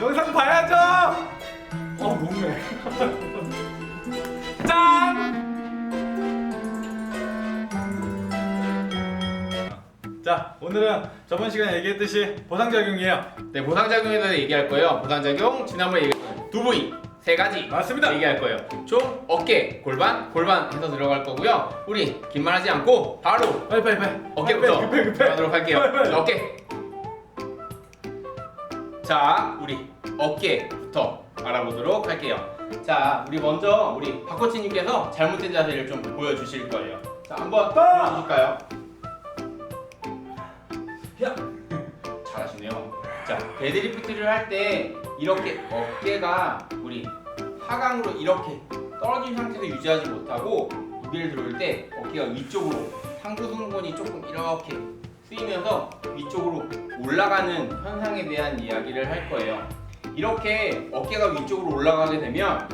영상 봐야죠. 어 목매. 짠. 자 오늘은 저번 시간에 얘기했듯이 보상작용이에요. 네, 보상작용에 대해서 얘기할 거예요. 보상작용 지난번에 얘기했던 두 부위 세 가지 맞습니다. 얘기할 거예요. 총 어깨, 골반, 골반 해서 들어갈 거고요. 우리 긴 말 하지 않고 바로 빨리 빨리 빨리. 어깨부터 급해 급해. 들어가도록 할게요. 빨리, 빨리. 자, 어깨. 자, 우리 어깨부터 알아보도록 할게요. 자, 우리 먼저 우리 박코치님께서 잘못된 자세를 좀 보여주실 거예요. 자, 한번 아! 보여주실까요? 야, 잘하시네요. 자, 데드리프트를 할 때 이렇게 어깨가 우리 하강으로 이렇게 떨어진 상태에서 유지하지 못하고 무게를 들어올 때 어깨가 위쪽으로 상부 승모근이 조금 이렇게 쓰이면서 위쪽으로 올라가는 현상에 대한 이야기를 할 거예요. 이렇게 어깨가 위쪽으로 올라가게 되면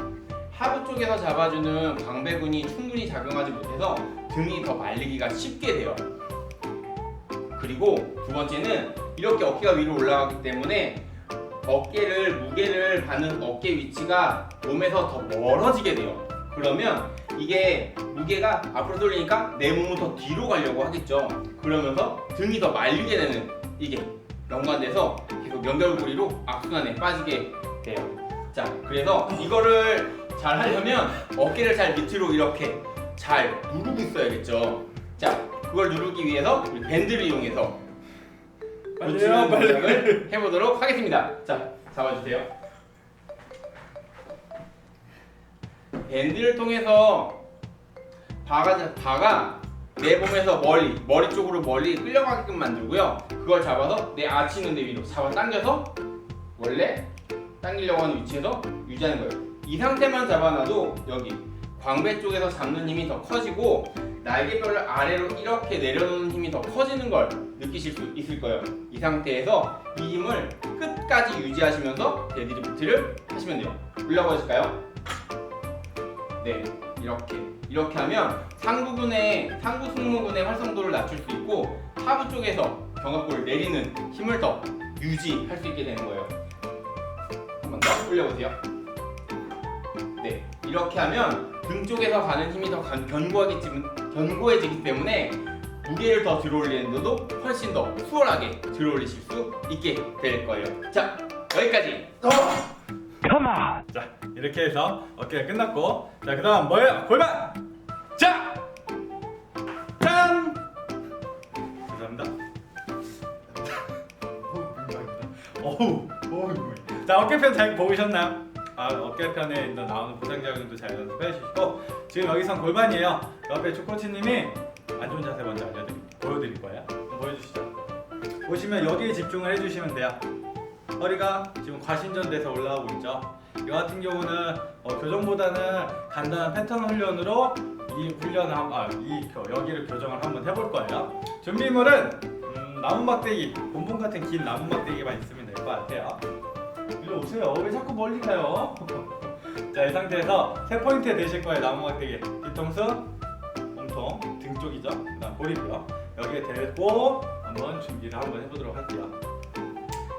하부 쪽에서 잡아주는 광배근이 충분히 작용하지 못해서 등이 더 말리기가 쉽게 돼요. 그리고 두 번째는 이렇게 어깨가 위로 올라가기 때문에 어깨를 무게를 받는 어깨 위치가 몸에서 더 멀어지게 돼요. 그러면 이게 무게가 앞으로 돌리니까 내 몸은 더 뒤로 가려고 하겠죠. 그러면서 등이 더 말리게 되는 이게 연관돼서 계속 연결고리로 악순환에 빠지게 돼요. 자, 그래서 이거를 잘 하려면 어깨를 잘 밑으로 이렇게 잘 누르고 있어야겠죠. 자, 그걸 누르기 위해서 우리 밴드를 이용해서 고치는 빨리. 동작을 해보도록 하겠습니다. 자, 잡아주세요. 밴드를 통해서 바가, 바가 내 몸에서 멀리, 머리 쪽으로 멀리 끌려가게끔 만들고요. 그걸 잡아서 내 아치 있는 데 위로 잡아 당겨서 원래 당기려고 하는 위치에서 유지하는 거예요. 이 상태만 잡아놔도 여기 광배 쪽에서 잡는 힘이 더 커지고 날개뼈를 아래로 이렇게 내려놓는 힘이 더 커지는 걸 느끼실 수 있을 거예요. 이 상태에서 이 힘을 끝까지 유지하시면서 데드리프트를 하시면 돼요. 올라가 보실까요? 네, 이렇게 이렇게 하면 상부근의 상부 승모근의 활성도를 낮출 수 있고 하부 쪽에서 견갑골을 내리는 힘을 더 유지할 수 있게 되는 거예요. 한번 더 올려보세요. 네, 이렇게 하면 등 쪽에서 가는 힘이 더 견- 견고하겠지, 견고해지기 때문에 무게를 더 들어올리는 데도 훨씬 더 수월하게 들어올리실 수 있게 될 거예요. 자, 여기까지. 자 이렇게 해서 어깨가 끝났고 자 그다음 뭐예요? 골반. 자. 짠. 죄송합니다. 어우. 자 어깨편 잘 보이셨나요? 아 어깨편에 있는 나오는 보상작용도 잘 연습해 주시고 지금 여기선 골반이에요. 옆에 초코치님이 안 좋은 자세 먼저 알려드릴 보여드릴 거예요. 보여주시죠. 보시면 여기에 집중을 해주시면 돼요. 허리가 지금 과신전돼서 올라오고 있죠. 이 같은 경우는 어, 교정보다는 간단한 패턴 훈련으로 이 훈련을 한, 아, 이 겨- 여기를 교정을 한번 해볼 거예요. 준비물은 음, 나무 막대기, 봄봄 같은 긴 나무 막대기만 있으면 될 것 같아요. 일로 오세요. 왜 자꾸 멀리 가요? 자, 이 상태에서 세 포인트 되실 거예요. 나무 막대기. 뒤통수, 몸통, 등 쪽이죠. 그다음 고리고요. 여기에 대고 한번 준비를 한번 해보도록 할게요.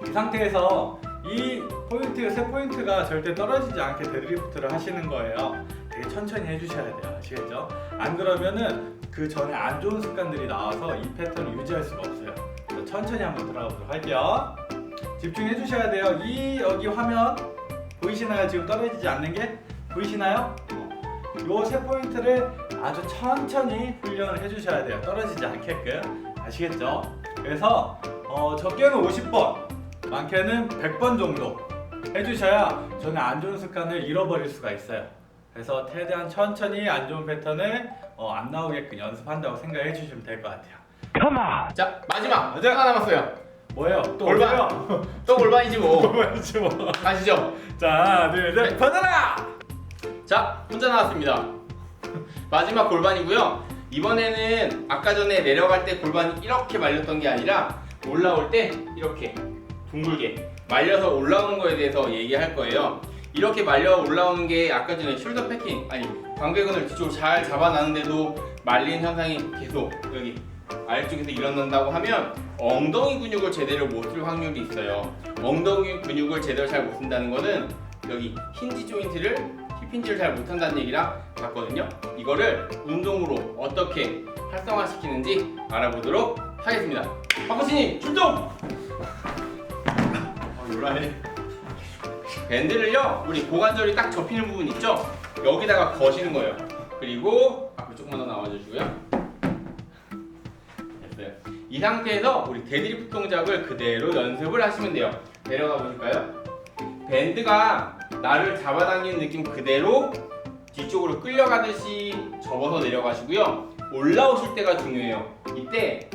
이 상태에서 이 포인트 세 포인트가 절대 떨어지지 않게 데드리프트를 하시는 거예요. 되게 천천히 해주셔야 돼요. 아시겠죠? 안 그러면은 그 전에 안 좋은 습관들이 나와서 이 패턴을 유지할 수가 없어요. 천천히 한번 들어가 보도록 할게요. 집중해 주셔야 돼요. 이 여기 화면 보이시나요? 지금 떨어지지 않는 게 보이시나요? 요 세 포인트를 아주 천천히 훈련을 해주셔야 돼요. 떨어지지 않게끔 아시겠죠? 그래서 어, 적게는 50번, 많게는 100번 정도 해주셔야 전에 안 좋은 습관을 잃어버릴 수가 있어요. 그래서 최대한 천천히 안 좋은 패턴을 어, 안 나오게끔 연습한다고 생각해 주시면 될 것 같아요. 자, 마지막. 하나 남았어요. 뭐예요? 또 골반. 어디요? 또 골반이지 뭐. 골반이지 뭐. 가시죠. 자, 둘, 셋, 받아라! 자, 혼자 나왔습니다. 마지막 골반이고요. 이번에는 아까 전에 내려갈 때 골반이 이렇게 말렸던 게 아니라 올라올 때 이렇게 둥글게 말려서 올라오는 거에 대해서 얘기할 거예요. 이렇게 말려 올라오는 게 아까 전에 숄더 패킹 아니 광배근을 뒤쪽으로 잘 잡아놨는데도 말린 현상이 계속 여기 아래쪽에서 일어난다고 하면 엉덩이 근육을 제대로 못 쓸 확률이 있어요. 엉덩이 근육을 제대로 잘 못 쓴다는 거는 여기 힌지 조인트를 힙 힌지를 잘 못한다는 얘기랑 같거든요. 이거를 운동으로 어떻게 활성화시키는지 알아보도록 하겠습니다. 박코치님 출동! 어, 요란해. 밴드를요 우리 고관절이 딱 접히는 부분 있죠? 여기다가 거시는 거예요. 그리고 앞으로 조금만 더 나와주시고요. 됐어요. 이 상태에서 우리 데드리프트 동작을 그대로 연습을 하시면 돼요. 내려가 보실까요? 밴드가 나를 잡아당기는 느낌 그대로 뒤쪽으로 끌려가듯이 접어서 내려가시고요. 올라오실 때가 중요해요. 이때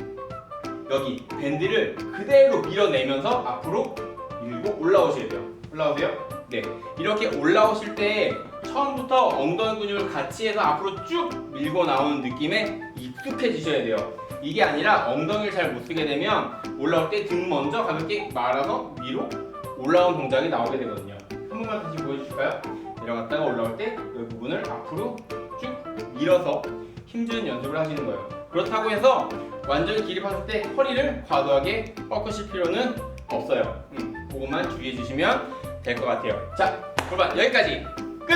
여기 밴드를 그대로 밀어내면서 앞으로 밀고 올라오셔야 돼요. 올라오세요? 네. 이렇게 올라오실 때 처음부터 엉덩이 근육을 같이 해서 앞으로 쭉 밀고 나오는 느낌에 익숙해지셔야 돼요. 이게 아니라 엉덩이를 잘 못 쓰게 되면 올라올 때 등 먼저 가볍게 말아서 위로 올라온 동작이 나오게 되거든요. 한 번만 다시 보여주실까요? 내려갔다가 올라올 때 이 부분을 앞으로 쭉 밀어서 힘주는 연습을 하시는 거예요. 그렇다고 해서 완전히 기립했을 때 허리를 과도하게 꺾으실 필요는 없어요. 음, 그것만 주의해 주시면 될 것 같아요. 자, 골반 여기까지 끝!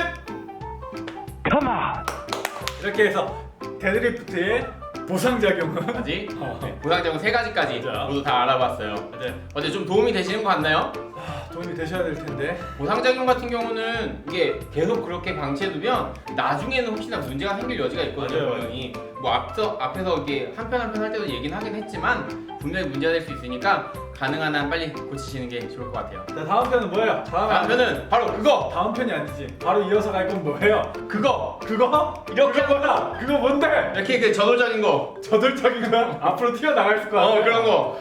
이렇게 해서 데드리프트의 보상 작용은 아직 어, 보상적인 세 가지까지 맞아. 모두 다 알아봤어요. 네. 어때 좀 도움이 되시는 것 같나요? 아, 도움이 되셔야 될 텐데 보상작용 같은 경우는 이게 계속 그렇게 방치해두면 나중에는 혹시나 문제가 생길 여지가 있거든요. 맞아요. 분명히 뭐 앞서 앞에서 이게 한편 한편 할 때도 얘기는 하긴 했지만 분명히 문제가 될 수 있으니까 가능한 한 빨리 고치시는 게 좋을 것 같아요. 자 다음 편은 뭐예요? 다음 다음 편은 바로 그거 다음 편이 아니지 바로 이어서 갈 건 뭐예요? 그거 그거? 이렇게 그거 뭐야? 그거 뭔데? 이렇게 그 저돌적인 거 저돌적인 거야? 앞으로 튀어나갈 것 같아 어 그런 거